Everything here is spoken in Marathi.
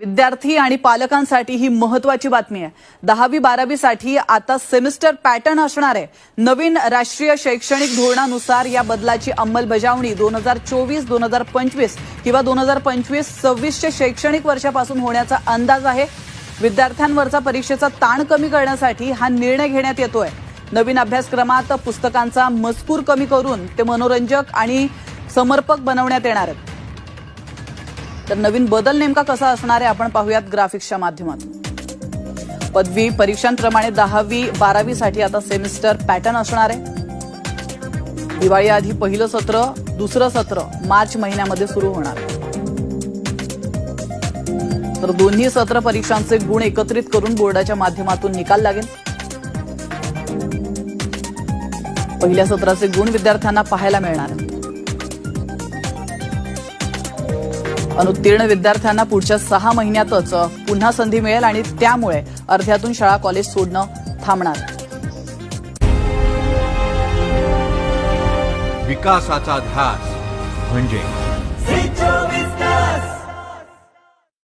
विद्यार्थी आणि पालकांसाठी ही महत्वाची बातमी आहे. दहावी बारावीसाठी आता सेमिस्टर पॅटर्न असणार आहे. नवीन राष्ट्रीय शैक्षणिक धोरणानुसार या बदलाची अंमलबजावणी दोन हजार चोवीस दोन हजार पंचवीस किंवा दोन हजार पंचवीस सव्वीसच्या शैक्षणिक वर्षापासून होण्याचा अंदाज आहे. विद्यार्थ्यांवरचा परीक्षेचा ताण कमी करण्यासाठी हा निर्णय घेण्यात येतोय. नवीन अभ्यासक्रमात पुस्तकांचा मजकूर कमी करून ते मनोरंजक आणि समर्पक बनवण्यात येणार आहेत. तर नवीन बदल नेमका कसा असणार आहे आपण पाहूयात ग्राफिक्सच्या माध्यमातून पदवी परीक्षांप्रमाणे दहावी बारावीसाठी आता सेमिस्टर पॅटर्न असणार आहे. दिवाळी आधी पहिलं सत्र दुसरं सत्र मार्च महिन्यामध्ये सुरू होणार. आहे. तर दोन्ही सत्र परीक्षांचे गुण एकत्रित करून बोर्डाच्या माध्यमातून निकाल लागेल. पहिल्या सत्राचे गुण विद्यार्थ्यांना पाहायला मिळणार. अनुत्तीर्ण विद्यार्थ्यांना पुढच्या सहा महिन्यातच पुन्हा संधी मिळेल आणि त्यामुळे अर्ध्यातून शाळा कॉलेज सोडणं थांबणार. विकासाचा ध्यास म्हणजे